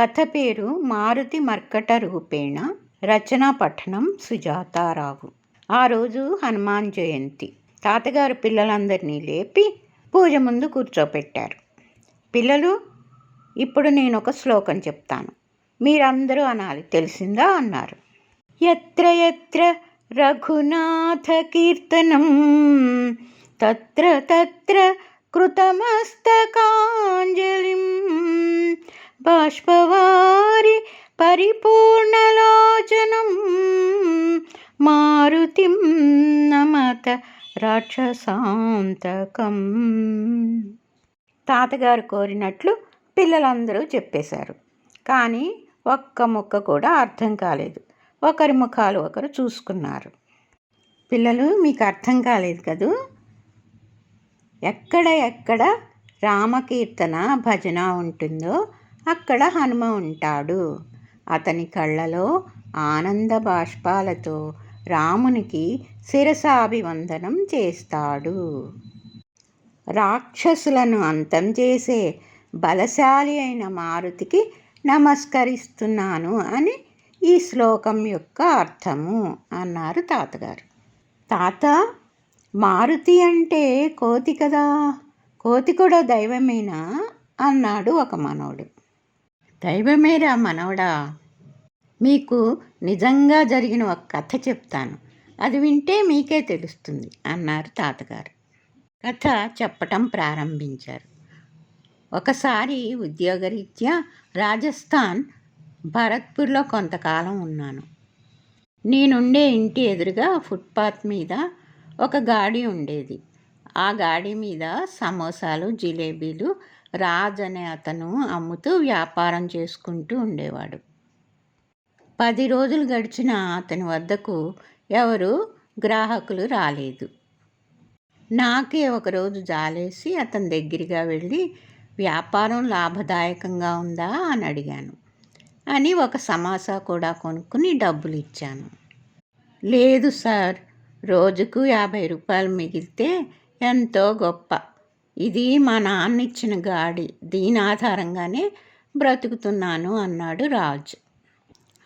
కథ పేరు మారుతి మర్కట రూపేణ రచనా పఠనం సుజాతారావు ఆ రోజు హనుమాన్ జయంతి. తాతగారు పిల్లలందరినీ లేపి పూజ ముందు కూర్చోపెట్టారు. పిల్లలు ఇప్పుడు నేను ఒక శ్లోకం చెప్తాను. మీరందరూ అనాలి తెలిసిందా? అన్నారు. ఎత్ర ఎత్ర రఘునాథ కీర్తనం తత్ర తత్ర కృతమస్తకాంజలిం బాష్పవారి పరిపూర్ణలోచనం మారుతిం నమత రాక్షసాంతకం. తాతగారు కోరినట్లు పిల్లలందరూ చెప్పేశారు. కానీ ఒక్క ముక్క కూడా అర్థం కాలేదు. ఒకరి ముఖాలు ఒకరు చూసుకున్నారు. పిల్లలు మీకు అర్థం కాలేదు కదూ? ఎక్కడ ఎక్కడ రామకీర్తన భజన ఉంటుందో అక్కడ హనుమ ఉంటాడు. అతని కళ్ళలో ఆనంద బాష్పాలతో రామునికి శిరసాభివందనం చేస్తాడు. రాక్షసులను అంతం చేసే బలశాలి అయిన మారుతికి నమస్కరిస్తున్నాను అని ఈ శ్లోకం యొక్క అర్థము అన్నారు తాతగారు. తాత మారుతి అంటే కోతి కదా? కోతి కూడా దైవమేనా? అన్నాడు ఒక మనోడు. దైవమేరా మనవడా? మీకు నిజంగా జరిగిన ఒక కథ చెప్తాను. అది వింటే మీకే తెలుస్తుంది అన్నారు తాతగారు. కథ చెప్పటం ప్రారంభించారు. ఒకసారి ఉద్యోగరీత్యా రాజస్థాన్ భరత్పూర్లో కొంతకాలం ఉన్నాను. నేనుండే ఇంటి ఎదురుగా ఫుట్పాత్ మీద ఒక గాడి ఉండేది. ఆ గాడి మీద సమోసాలు జిలేబీలు రాజ్ అనే అతను అమ్ముతూ వ్యాపారం చేసుకుంటూ ఉండేవాడు. పది రోజులు గడిచిన అతని వద్దకు ఎవరు గ్రాహకులు రాలేదు. నాకే ఒకరోజు జాలేసి అతని దగ్గరగా వెళ్ళి వ్యాపారం లాభదాయకంగా ఉందా? అని అడిగాను. అని ఒక సమాసా కూడా కొనుక్కుని డబ్బులు ఇచ్చాను. లేదు సార్ రోజుకు యాభై రూపాయలు మిగిలితే ఎంతో గొప్ప. ఇది మా నాన్న ఇచ్చిన గాడి దీని ఆధారంగానే బ్రతుకుతున్నాను అన్నాడు రాజు.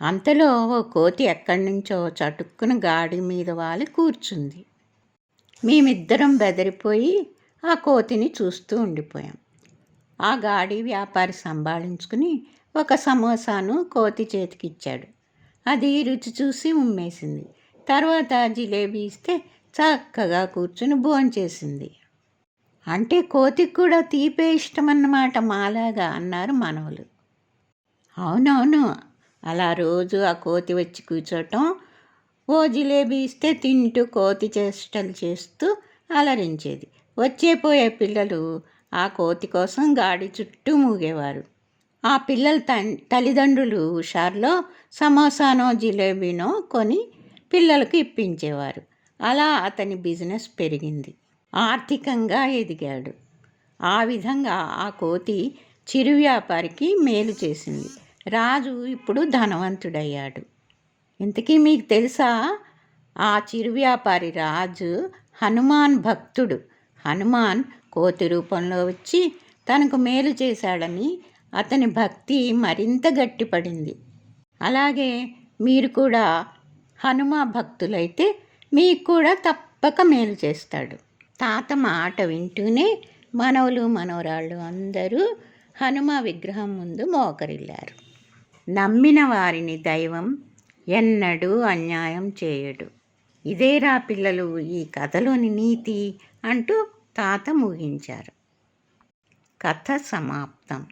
అంతలో ఓ కోతి ఎక్కడి నుంచో చటుక్కున గాడి మీద వాలి కూర్చుంది. మేమిద్దరం బెదిరిపోయి ఆ కోతిని చూస్తూ ఉండిపోయాం. ఆ గాడి వ్యాపారి సంభాళించుకుని ఒక సమోసాను కోతి చేతికిచ్చాడు అది రుచి చూసి ఉమ్మేసింది. తర్వాత జిలేబీ ఇస్తే చక్కగా కూర్చుని భోంచేసింది. అంటే కోతికి కూడా తీపే ఇష్టమన్నమాట మాలాగా అన్నారు మనవలు. అవునవును అలా రోజు ఆ కోతి వచ్చి కూర్చోటం ఓ జిలేబీ ఇస్తే తింటూ కోతి చేష్టలు చేస్తూ అలరించేది. వచ్చే పోయే పిల్లలు ఆ కోతి కోసం గాడి చుట్టూ మూగేవారు. ఆ పిల్లల తల్లిదండ్రులు హుషారులో సమోసానో జిలేబీనో కొని పిల్లలకు ఇప్పించేవారు. అలా అతని బిజినెస్ పెరిగింది. ఆర్థికంగా ఎదిగాడు. ఆ విధంగా ఆ కోతి చిరు వ్యాపారికి మేలు చేసింది. రాజు ఇప్పుడు ధనవంతుడయ్యాడు. ఇంతకీ మీకు తెలుసా? ఆ చిరు వ్యాపారి రాజు హనుమాన్ భక్తుడు. హనుమాన్ కోతి రూపంలో వచ్చి తనకు మేలు చేశాడని అతని భక్తి మరింత గట్టిపడింది. అలాగే మీరు కూడా హనుమా భక్తులైతే మీకు కూడా తప్పక మేలు చేస్తాడు. తాత మాట వింటూనే మనవలు మనవరాళ్ళు అందరూ హనుమ విగ్రహం ముందు మోకరిల్లారు. నమ్మిన వారిని దైవం ఎన్నడూ అన్యాయం చేయడు. ఇదేరా పిల్లలు ఈ కథలోని నీతి అంటూ తాత ముగించారు. కథ సమాప్తం.